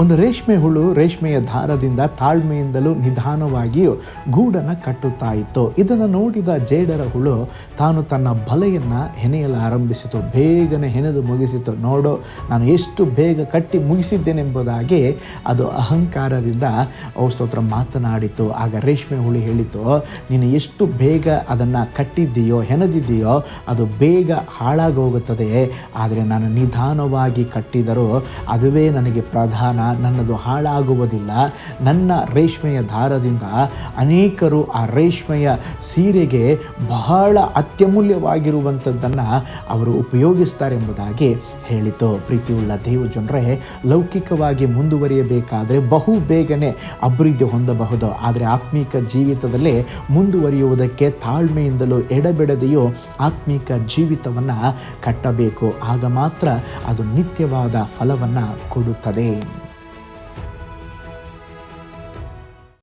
ಒಂದು ರೇಷ್ಮೆ ಹುಳು ರೇಷ್ಮೆಯ ದಾರದಿಂದ ತಾಳ್ಮೆಯಿಂದಲೂ ನಿಧಾನವಾಗಿಯೂ ಗೂಡನ್ನು ಕಟ್ಟುತ್ತಾ ಇತ್ತು ಇದನ್ನು ನೋಡಿದ ಜೇಡರ ಹುಳು ತಾನು ತನ್ನ ಬಲೆಯನ್ನು ಹೆನೆಯಲು ಆರಂಭಿಸಿತು. ಬೇಗನೆ ಹೆಣೆದು ಮುಗಿಸಿತು. ನೋಡು, ನಾನು ಎಷ್ಟು ಬೇಗ ಕಟ್ಟಿ ಮುಗಿಸಿದ್ದೇನೆಂಬುದಾಗಿ ಅದು ಅಹಂಕಾರದಿಂದ ಸ್ತೋತ್ರ ಮಾತನಾಡಿತು. ಆಗ ರೇಷ್ಮೆ ಹುಳು ಹೇಳಿತು, ನೀನು ಎಷ್ಟು ಬೇಗ ಅದನ್ನು ಕಟ್ಟಿದ್ದೀಯೋ, ಹೆಣೆದಿದ್ದೀಯೋ, ಅದು ಬೇಗ ಹಾಳಾಗೋಗುತ್ತದೆ. ಆದರೆ ನಾನು ನಿಧಾನವಾಗಿ ಕಟ್ಟಿದರೂ ಅದುವೇ ನನಗೆ ಪ್ರಧಾನ ನನ್ನದು ಹಾಳಾಗುವುದಿಲ್ಲ. ನನ್ನ ರೇಷ್ಮೆಯ ದಾರದಿಂದ ಅನೇಕರು ಆ ರೇಷ್ಮೆಯ ಸೀರೆಗೆ ಬಹಳ ಅತ್ಯಮೂಲ್ಯವಾಗಿರುವಂಥದ್ದನ್ನು ಅವರು ಉಪಯೋಗಿಸ್ತಾರೆ ಎಂಬುದಾಗಿ ಹೇಳಿತು. ಪ್ರೀತಿಯುಳ್ಳ ದೇವ ಜನರೇ ಲೌಕಿಕವಾಗಿ ಮುಂದುವರಿಯಬೇಕಾದರೆ ಬಹು ಬೇಗನೆ ಅಭಿವೃದ್ಧಿ ಹೊಂದಬಹುದು. ಆದರೆ ಆತ್ಮೀಕ ಜೀವಿತದಲ್ಲೇ ಮುಂದುವರಿಯುವುದಕ್ಕೆ ತಾಳ್ಮೆಯಿಂದಲೂ ಎಡಬಿಡದೆಯೋ ಆತ್ಮೀಕ ಜೀವಿತವನ್ನು ಕಟ್ಟಬೇಕು. ಆಗ ಮಾತ್ರ ಅದು ನಿತ್ಯವಾದ ಫಲವನ್ನು ಕೊಡುತ್ತದೆ.